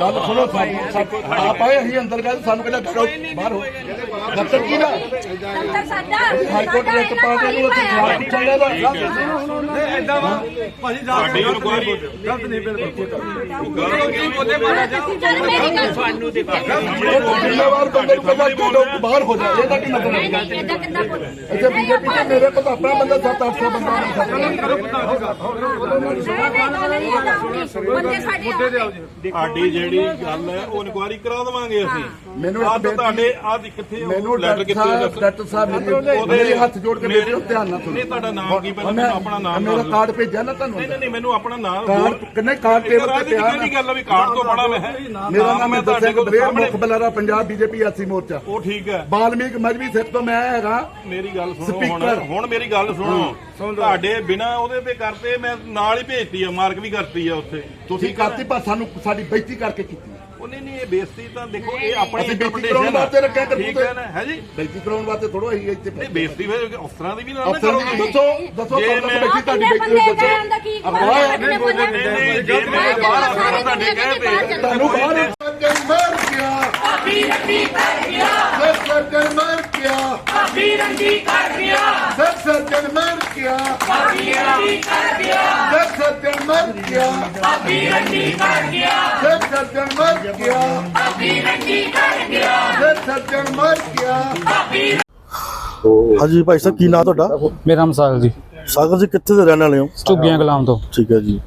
ਗੱਲ ਸੁਣੋ। ਸਾਡੀ ਆਪ ਆਏ ਅਸੀਂ ਅੰਦਰ ਗਏ ਸਾਨੂੰ ਕਹਿੰਦਾ ਬਾਹਰ ਹੋ। ਦਫ਼ਤਰ ਕੀ ਦਾ ਅੰਦਰ ਸਾਡਾ। ਹਾਈ ਕੋਰਟ ਦੇ ਇੱਕ ਪਾਰਟੀ ਨੂੰ ਉੱਥੇ ਚੱਲਿਆ ਦਾ ਐਦਾਂ ਵਾ ਭਾਜੀ ਸਾਡੀ ਇਨਕੁਆਰੀ ਗਲਤ ਨਹੀਂ ਬਿਲਕੁਲ ਗਲਤ ਕੀ ਬੋਲੇ ਮਾਰਾ ਜਾ ਚੱਲ ਮੇਰੀ ਗੱਲ ਸਾਨੂੰ ਤੇ ਪਤਾ ਜ਼ਿੰਮੇਵਾਰ ਬੰਦੇ ਨੂੰ ਕਹਿੰਦਾ ਕਿ ਬਾਹਰ ਹੋ ਜਾ ਇਹਦਾ ਕੀ ਮਤਲਬ ਨਹੀਂ ਹੈ ਨਹੀਂ ਏਦਾਂ ਕਿੱਦਾਂ ਬੋਲ ਅੱਛਾ ਬੀਜੇਪੀ ਤੇ ਮੇਰੇ ਕੋਲ ਤਾਂ ਆਪਣਾ ਬੰਦਾ 7-800 ਬੰਦਾ ਨਹੀਂ ਸਕਦਾ ਬੰਦੇ ਸਾਡੇ ਆਉਣਗੇ। ਸਾਡੀ ਜਿਹੜੀ ਗੱਲ ਹੈ ਉਹ ਇਨਕੁਆਰੀ ਕਰਾ ਦੇਵਾਂਗੇ ਅਸੀਂ। ਮੈਨੂੰ ਬੇਨਤੀ- ਤੁਹਾਡੇ ਆਹ ਦੀ ਕਿੱਥੇ ਮੈਨੂੰ ਲੈਟਰ ਡਾਕਟਰ ਕਿੱਥੇ ਸਾਹਿਬ ਦੱਸੋ। ਡਾਕਟਰ ਸਾਹਿਬ ਮੇਰੇ ਮੇਰੇ ਹੱਥ ਜੋੜ ਕੇ ਬੇਨਤੀ ਧਿਆਨ ਨਾਲ ਸੁਣੋ। ਨਹੀਂ ਤੁਹਾਡਾ ਨਾਮ ਕੀ ਪਹਿਲਾਂ? ਆਪਣਾ ਨਾਮ ਮੇਰਾ। ਕਾਰਡ ਭੇਜਿਆ ਨਾ ਤੁਹਾਨੂੰ? ਨਹੀਂ ਨਹੀਂ ਮੈਨੂੰ ਆਪਣਾ ਨਾਮ ਕਾਰਡ ਕਿੰਨੇ ਕਾਰਡ ਟੇਬਲ ਤੇ ਪਿਆ ਕਿਹੜੀ ਗੱਲ ਆ ਵੀ ਕਾਰਡ ਤੋਂ ਬੜਾ ਮੈਂ ਹੈ ਮੇਰਾ ਨਾਮ ਹੈ ਬਲੇਰ ਸਾਹਮਣੇ। ਮੁੱਖ ਬਲਾਰਾ ਪੰਜਾਬ ਬੀਜੇਪੀ ਐਸਸੀ ਮੋਰਚਾ। ਉਹ ਠੀਕ ਹੈ। ਬਾਲਮੀਕ ਮਜਬੀ ਸਿੱਖ ਤੋਂ ਮੈਂ ਹੈਗਾ। ਮੇਰੀ ਗੱਲ ਸੁਣੋ ਹੁਣ। ਮੇਰੀ ਗੱਲ ਸੁਣੋ। ਤੁਹਾਡੇ ਬਿਨਾ ਉਹਦੇ ਤੇ ਕਰਤੇ ਮੈਂ ਨਾਲ ਹੀ ਭੇਜਤੀ ਆ ਮਾਰਕ ਵੀ ਕਰਤੀ ਆ ਉੱਥੇ। ਤੁਸੀਂ ਕਰਤੀ ਪਰ ਸਾਨੂੰ ਸਾਡੀ ਬੇਇੱਜ਼ਤੀ ਕਰਕੇ ਕੀਤੀ। ਉਹ ਨਹੀਂ ਨਹੀਂ ਇਹ ਬੇਇੱਜ਼ਤੀ ਤਾਂ ਦੇਖੋ ਇਹ ਆਪਣੀ ਅਸੀਂ ਬੇਇੱਜ਼ਤੀ ਕਰਾਉਣ ਵਾਸਤੇ ਰੱਖਿਆ ਠੀਕ ਕਰਤੂਤੇ। ਹੈ ਨਾ? ਹੈ ਜੀ? ਬੇਇੱਜ਼ਤੀ ਕਰਾਉਣ ਵਾਸਤੇ ਥੋੜੋ ਅਸੀਂ ਇੱਥੇ ਨਹੀਂ ਬੇਇੱਜ਼ਤੀ ਫਿਰ ਅਫਸਰਾਂ ਦੀ ਵੀ ਨਾ ਨਾ ਅਫਸਰ ਕਰੋ ਜੀ ਤੁਸੀਂ। ਦੱਸੋ ਦੱਸੋ ਜੇ ਕਦੋਂ ਮੈਂ- ਬੇਇੱਜ਼ਤੀ ਤੁਹਾਡੀ ਬੇਇੱਜ਼ਤੀ ਦੱਸੋ। ਕਹਿਣ ਦਾ ਕੀ ਅਫਵਾਹ ਹੈ। ਕਿੰਨੇ ਬੰਦੇ ਨਹੀਂ ਨਹੀਂ ਜੇ ਮੈਂ ਬਾਹਰ ਅਫਸਰਾਂ ਤੁਹਾਡੇ ਕਹਿ ਤੇ ਤੁਹਾਨੂੰ ਬਾਹਰ ਸਰਜਨ ਮਰ ਗਿਆ ਭਾਬੀ ਰੰਡੀ ਕਰ ਗਿਆ ਸਰਜਨ ਮਰ ਗਿਆ ਭਾਬੀ ਰੰਡੀ ਕਰ ਗਿਆ ਸਰਜਨ ਮਰ ਮਰ ਗਿਆ। ਭਾਬੀ ਕਰ ਗਿਆ ਮਰ ਗਿਆ। ਭਾਬੀ ਹਾਂਜੀ ਭਾਈ ਸਾਹਿਬ ਕੀ ਨਾਂ ਤੁਹਾਡਾ? ਮੇਰਾ ਨਾਮ ਸਾਗਰ ਜੀ। ਸਾਗਰ ਜੀ ਕਿੱਥੇ ਦੇ ਰਹਿਣ ਵਾਲੇ ਹੋ? ਝੁੱਗੀਆਂ ਗੁਲਾਮ ਤੋਂ। ਠੀਕ ਹੈ ਜੀ।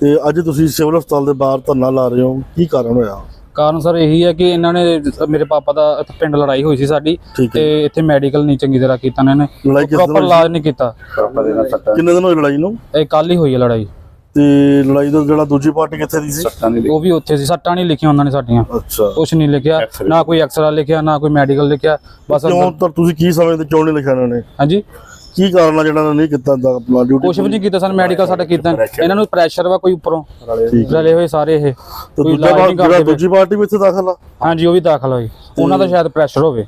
ਤੇ ਅੱਜ ਤੁਸੀਂ ਸਿਵਲ ਹਸਪਤਾਲ ਦੇ ਬਾਹਰ ਧਰਨਾ ਲਾ ਰਹੇ ਹੋ। ਕੀ ਕਾਰਨ ਹੋਇਆ? ਕਾਰਨ ਸਰ ਇਹੀ ਹੈ ਕਿ ਇਹਨਾਂ ਨੇ ਮੇਰੇ ਪਾਪਾ ਦਾ ਪਿੰਡ ਲੜਾਈ ਹੋਈ ਸੀ ਸਾਡੀ। ਤੇ ਇੱਥੇ ਮੈਡੀਕਲ ਨਹੀਂ ਚੰਗੀ ਤਰ੍ਹਾਂ ਕੀਤਾ ਇਹਨਾਂ ਨੇ। ਪ੍ਰੋਪਰ ਇਲਾਜ ਨਹੀਂ ਕੀਤਾ। ਕਿੰਨੇ ਦਿਨ ਹੋਏ ਲੜਾਈ ਨੂੰ? ਇਹ ਕੱਲ ਹੀ ਹੋਈ ਹੈ ਲੜਾਈ। ਤੇ ਲੜਾਈ ਦਾ ਜਿਹੜਾ ਦੂਜੀ ਪਾਰਟੀ ਕਿੱਥੇ ਦੀ ਸੀ? ਉਹ ਵੀ ਉੱਥੇ ਸੀ। ਸੱਟਾਂ ਨਹੀਂ ਲਿਖੀਆਂ ਉਹਨਾਂ ਨੇ ਸਾਡੀਆਂ। ਅੱਛਾ। ਕੁਝ ਨਹੀਂ ਲਿਖਿਆ। ਨਾ ਕੋਈ ਐਕਸਰਾ ਲਿਖਿਆ ਨਾ ਕੋਈ ਮੈਡੀਕਲ ਲਿਖਿਆ। ਬਸ ਕਿਉਂ ਤਾਂ ਤੁਸੀਂ ਕੀ ਸਮਝਦੇ? ਕਿਉਂ ਨਹੀਂ ਲਿਖਿਆ ਇਹਨਾਂ ਨੇ? ਹਾਂਜੀ। ਕੀ ਕਾਰਨ ਆ ਜਿਹੜਾ ਇਹਨਾਂ ਨੇ ਨਹੀਂ ਕੀਤਾ ਦਾ ਆਪਣਾ ਡਿਊਟੀ ਕੁਝ ਵੀ ਨਹੀਂ ਕੀਤਾ ਸਾਨੂੰ ਮੈਡੀਕਲ ਸਾਡਾ ਕੀਤਾ। ਇਹਨਾਂ ਨੂੰ ਪ੍ਰੈਸ਼ਰ ਵਾ ਕੋਈ ਉੱਪਰੋਂ। ਰਲੇ ਹੋਏ ਸਾਰੇ ਇਹ। ਤੇ ਕੋਈ ਦੂਜਾ ਇਲਾਜ ਪਾ- ਨਹੀਂ ਜਿਹੜਾ ਕਰਦੇ ਦੂਜੀ ਪਾਰਟੀ ਵੀ ਇੱਥੇ ਦਾਖਲ ਆ? ਹਾਂਜੀ ਉਹ ਵੀ ਦਾਖਲ ਹੋਈ। ਉਹਨਾਂ ਦਾ ਸ਼ਾਇਦ ਪ੍ਰੈਸ਼ਰ ਹੋਵੇ।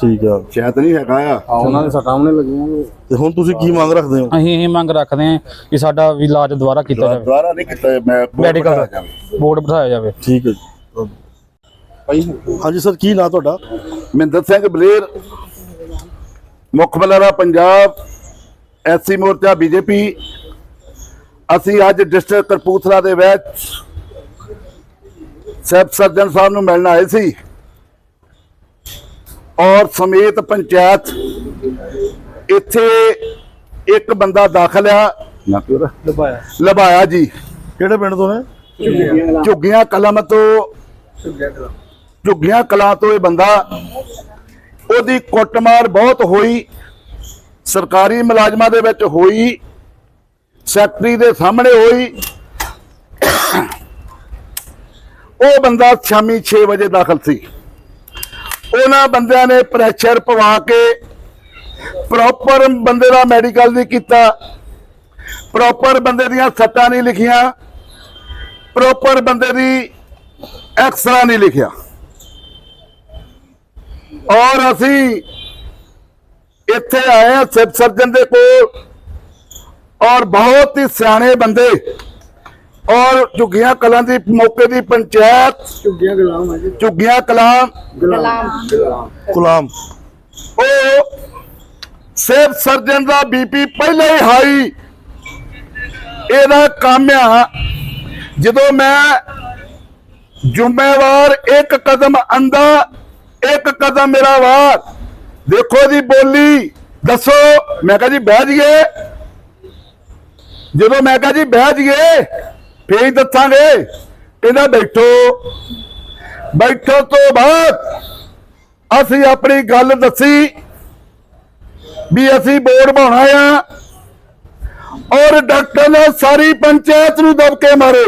ਠੀਕ ਆ। ਸ਼ਾਇਦ ਨਹੀਂ ਹੈਗਾ ਆ। ਉਹਨਾਂ ਦੇ ਸੱਟਾਂ ਉਹਨੇ ਲੱਗੀਆਂ ਤੇ ਹੁਣ ਤੁਸੀਂ ਕੀ ਮੰਗ ਰੱਖਦੇ ਹੋ? ਅਸੀਂ ਇਹ ਮੰਗ ਰੱਖਦੇ ਹਾਂ ਕਿ ਸਾਡਾ ਵੀ ਇਲਾਜ ਦੁਬਾਰਾ ਕੀਤਾ ਜਾਵੇ। ਦੁਆਰਾ ਨਹੀਂ ਕੀਤਾ ਮੈਂ ਮੈਡੀਕਲ ਦਾ ਬੋਰਡ ਬਿਠਾਇਆ ਜਾਵੇ। ਠੀਕ ਹੈ ਜੀ। ਹਾਂਜੀ ਸਰ ਕੀ ਨਾਂ ਤੁਹਾਡਾ? ਮਹਿੰਦਰ ਸਿੰਘ ਬਲੇਰ। ਮੁੱਖ ਬਲਾਰਾ ਪੰਜਾਬ ਐਸਸੀ ਮੋਰਚਾ ਬੀਜੇਪੀ ਅਸੀਂ ਅੱਜ ਡਿਸਟ੍ਰਿਕਟ ਕਰਪੂਥਲਾ ਦੇ ਵਿੱਚ ਸੈਬ ਸਰਜਨ ਸਾਹਿਬ ਨੂੰ ਮਿਲਣ ਆਏ ਸੀ। ਔਰ ਸਮੇਤ ਪੰਚਾਇਤ ਇੱਥੇ ਇੱਕ ਬੰਦਾ ਦਾਖਲ ਆ। ਲਬਾਇਆ। ਜੀ। ਕਿਹੜੇ ਪਿੰਡ ਤੋਂ ਨੇ? ਝੁੱਗੀਆਂ ਕਲਮ ਤੋਂ। ਝੁੱਗੀਆਂ ਕਲਾਂ। ਤੋਂ ਇਹ ਬੰਦਾ। ਉਹਦੀ ਕੁੱਟਮਾਰ ਬਹੁਤ ਹੋਈ। ਸਰਕਾਰੀ ਮੁਲਾਜ਼ਮਾਂ ਦੇ ਵਿੱਚ ਹੋਈ। ਸੈਕਟਰੀ ਦੇ ਸਾਹਮਣੇ ਹੋਈ। ਉਹ ਬੰਦਾ ਸ਼ਾਮੀ 6 ਵਜੇ ਦਾਖਲ ਸੀ। ਉਹਨਾਂ ਬੰਦਿਆਂ ਨੇ ਪ੍ਰੈਸ਼ਰ ਪਵਾ ਕੇ ਪ੍ਰੋਪਰ ਬੰਦੇ ਦਾ ਮੈਡੀਕਲ ਨਹੀਂ ਕੀਤਾ। ਪ੍ਰੋਪਰ ਬੰਦੇ ਦੀਆਂ ਸੱਟਾਂ ਨਹੀਂ ਲਿਖੀਆਂ। ਪ੍ਰੋਪਰ ਬੰਦੇ ਦੀ ਐਕਸਰਾ ਨਹੀਂ ਲਿਖਿਆ। ਔਰ ਅਸੀਂ ਇੱਥੇ ਆਏ ਹਾਂ ਸਿਵ ਸਰਜਨ ਦੇ ਕੋਲ। ਔਰ ਬਹੁਤ ਹੀ ਸਿਆਣੇ ਬੰਦੇ ਔਰ ਝੁੱਗੀਆਂ ਕਲਾਂ ਦੀ ਮੌਕੇ ਦੀ ਪੰਚਾਇਤ ਝੁੱਗੀਆਂ ਕਲਾਂ ਝੁੱਗੀਆਂ ਕਲਾਂ ਗੁਲਾਮ। ਉਹ ਸਿਵ ਸਰਜਨ ਦਾ ਬੀਪੀ ਪਹਿਲੇ ਹੀ ਹਾਈ। ਇਹਦਾ ਕੰਮ ਆ ਜਦੋਂ ਮੈਂ ਜ਼ਿੰਮੇਵਾਰ ਇੱਕ ਕਦਮ ਅੰਦਾ ਇੱਕ ਕਦਮ ਮੇਰਾ ਵਾਰ। ਦੇਖੋ ਜੀ ਬੋਲੀ ਦੱਸੋ ਮੈਂ ਕਹਾਂ ਜੀ ਬਹਿ ਜੀਏ ਜਦੋਂ ਮੈਂ ਕਹਾਂ ਜੀ ਬਹਿ ਜੀਏ ਫੇਰ ਦੱਸਾਂਗੇ। ਕਹਿੰਦਾ ਬੈਠੋ। ਬੈਠੋ ਤੋਂ ਬਾਅਦ ਅਸੀਂ ਆਪਣੀ ਗੱਲ ਦੱਸੀ ਵੀ ਅਸੀਂ ਬੋਰਡ ਬਣਾਉਣਾ ਆ ਔਰ ਡਾਕਟਰ ਨੇ ਸਾਰੀ ਪੰਚਾਇਤ ਨੂੰ ਦਬਕੇ ਮਾਰੇ।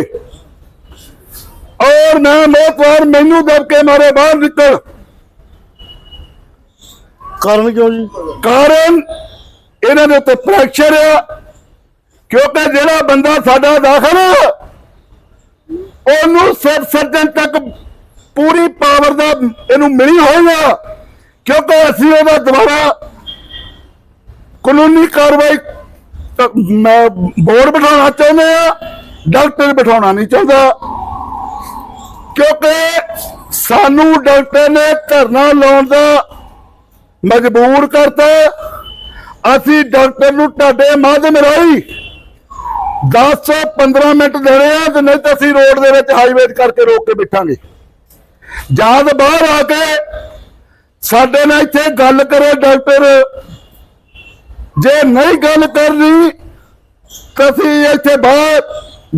ਔਰ ਮੈਂ ਮੋਤਵਾਰ ਮੈਨੂੰ ਦਬਕੇ ਮਾਰੇ ਬਾਹਰ ਨਿਕਲ। ਕਾਰਨ ਕਿਉਂ ਜੀ? ਕਾਰਨ ਇਹਨਾਂ ਦੇ ਉੱਤੇ ਪ੍ਰੈਸ਼ਰ ਆ ਕਿਉਂਕਿ ਜਿਹੜਾ ਬੰਦਾ ਸਾਡਾ ਦਾਖਲ ਉਹਨੂੰ ਸਿਰ ਸਰਜਨ ਤੱਕ ਪੂਰੀ ਪਾਵਰ ਦਾ ਇਹਨੂੰ ਮਿਲੀ ਹੋਏਗਾ ਕਿਉਂਕਿ ਅਸੀਂ ਉਹਦਾ ਦੁਬਾਰਾ ਕਾਨੂੰਨੀ ਕਾਰਵਾਈ ਮੈਂ ਬੋਰਡ ਬਿਠਾਉਣਾ ਚਾਹੁੰਦੇ ਆ ਡਾਕਟਰ ਬਿਠਾਉਣਾ ਨਹੀਂ ਚਾਹੁੰਦਾ। ਕਿਉਂਕਿ ਸਾਨੂੰ ਡਾਕਟਰ ਨੇ ਧਰਨਾ ਲਾਉਣ ਦਾ ਮਜਬੂਰ ਕਰਤਾ। ਅਸੀਂ ਡਾਕਟਰ ਨੂੰ ਤੁਹਾਡੇ ਮਾਧਿਅਮ ਰਾਹੀਂ 10 ਤੋਂ 15 ਮਿੰਟ ਦੇਣੇ ਆ ਤੇ ਨਹੀਂ ਤਾਂ ਅਸੀਂ ਰੋਡ ਦੇ ਵਿੱਚ ਹਾਈਵੇ ਕਰਕੇ ਰੋਕ ਕੇ ਬਿਠਾਂਗੇ। ਜਦ ਬਾਹਰ ਆ ਕੇ ਸਾਡੇ ਨਾਲ ਇੱਥੇ ਗੱਲ ਕਰੇ ਡਾਕਟਰ, ਜੇ ਨਹੀਂ ਗੱਲ ਕਰਨੀ, ਤਾਂ ਅਸੀਂ ਇੱਥੇ ਬਾਹਰ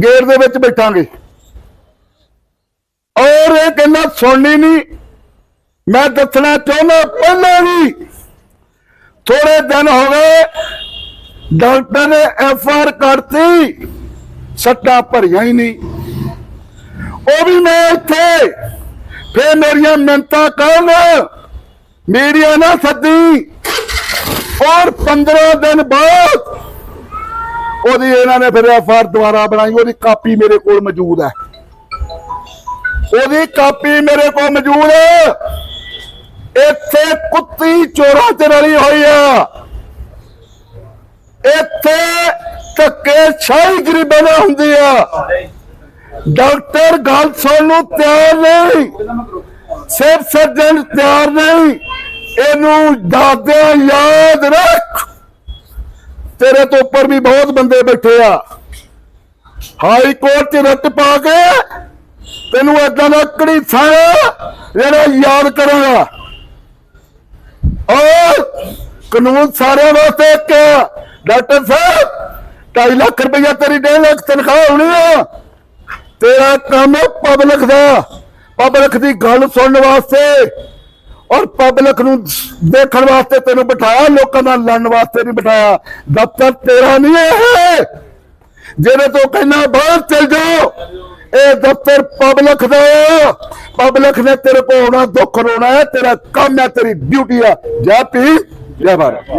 ਗੇਟ ਦੇ ਵਿੱਚ ਬੈਠਾਂਗੇ। ਔਰ ਇਹ ਕਹਿੰਦਾ, ਸੁਣਨੀ ਨਹੀਂ। ਮੈਂ ਦੱਸਣਾ ਚਾਹੁੰਦਾ, ਪਹਿਲਾਂ ਵੀ ਥੋੜੇ ਦਿਨ ਹੋ ਗਏ ਡਾਕਟਰ ਨੇ ਐਫ ਆਰ ਕਰਤੀ, ਸੱਟਾਂ ਭਰੀਆਂ ਹੀ ਨਹੀਂ। ਉਹ ਵੀ ਮੈਂ ਇੱਥੇ, ਫੇਰ ਮੇਰੀਆਂ ਮਿੰਤਾਂ ਕਰਨ, ਮੀਡੀਆ ਨਾ ਸੱਦੀ। ਔਰ 15 ਦਿਨ ਬਾਅਦ ਉਹਦੀ ਇਹਨਾਂ ਨੇ ਫਿਰ ਐਫ ਆਰ ਦੁਬਾਰਾ ਬਣਾਈ, ਉਹਦੀ ਕਾਪੀ ਮੇਰੇ ਕੋਲ ਮੌਜੂਦ ਹੈ। ਉਹਦੀ ਕਾਪੀ ਮੇਰੇ ਕੋਲ ਮੌਜੂਦ ਹੈ। ਇੱਥੇ ਕੁੱਤੀ ਚੋਰਾਂ ਚ ਰਲੀ ਹੋਈ ਆ ਇੱਥੇ ਧੱਕੇ ਸ਼ਾਹੀ ਗਰੀਬਾਂ ਨਾਲ ਹੁੰਦੀ ਆ। ਡਾਕਟਰ ਗੱਲ ਸੁਣਨ ਨੂੰ ਤਿਆਰ ਨਹੀਂ। ਸਿਰਫ ਸਰਜਨ ਤਿਆਰ ਨਹੀਂ। ਇਹਨੂੰ ਦਾਦੇ ਯਾਦ ਰੱਖ। ਤੇਰੇ ਤੋਂ ਉੱਪਰ ਵੀ ਬਹੁਤ ਬੰਦੇ ਬੈਠੇ ਆ। ਹਾਈ ਕੋਰਟ ਚ ਰੱਟ ਪਾ ਕੇ ਤੈਨੂੰ ਏਦਾਂ ਦਾ ਸਾਰਾ ਜਿਹੜਾ ਯਾਦ ਕਰਾਂਗਾ। ਔਰ ਕਾਨੂੰਨ ਸਾਰਿਆਂ ਵਾਸਤੇ ਇੱਕ ਆ। ਡਾਕਟਰ ਸਾਹਿਬ 2.5 ਲੱਖ ਰੁਪਇਆ ਤੇਰੀ 1.5 ਲੱਖ ਤਨਖਾਹ ਹੋਣੀ ਆ। ਤੇਰਾ ਕੰਮ ਹੈ ਪਬਲਿਕ ਦਾ। ਪਬਲਿਕ ਦੀ ਗੱਲ ਸੁਣਨ ਵਾਸਤੇ ਔਰ ਪਬਲਿਕ ਨੂੰ ਦੇਖਣ ਵਾਸਤੇ ਤੈਨੂੰ ਬਿਠਾਇਆ, ਲੋਕਾਂ ਨਾਲ ਲੜਨ ਵਾਸਤੇ ਨਹੀਂ ਬਿਠਾਇਆ। ਦਫ਼ਤਰ ਤੇਰਾ ਨਹੀਂ ਹੈ। ਜਿਹੜੇ ਤੋਂ ਕਹਿੰਦਾ ਬਾਹਰ ਚਲ ਜਾਓ ਇਹ ਦਫ਼ਤਰ ਪਬਲਿਕ ਦਾ ਪਬਲਿਕ ਨੇ ਤੇਰੇ ਕੋਲ ਆਉਣਾ, ਦੁੱਖ ਰੋਣਾ ਹੈ, ਤੇਰਾ ਕੰਮ ਹੈ, ਤੇਰੀ ਡਿਊਟੀ ਆ। ਜੈ ਪੀ ਜੈ ਭਾਰਤ।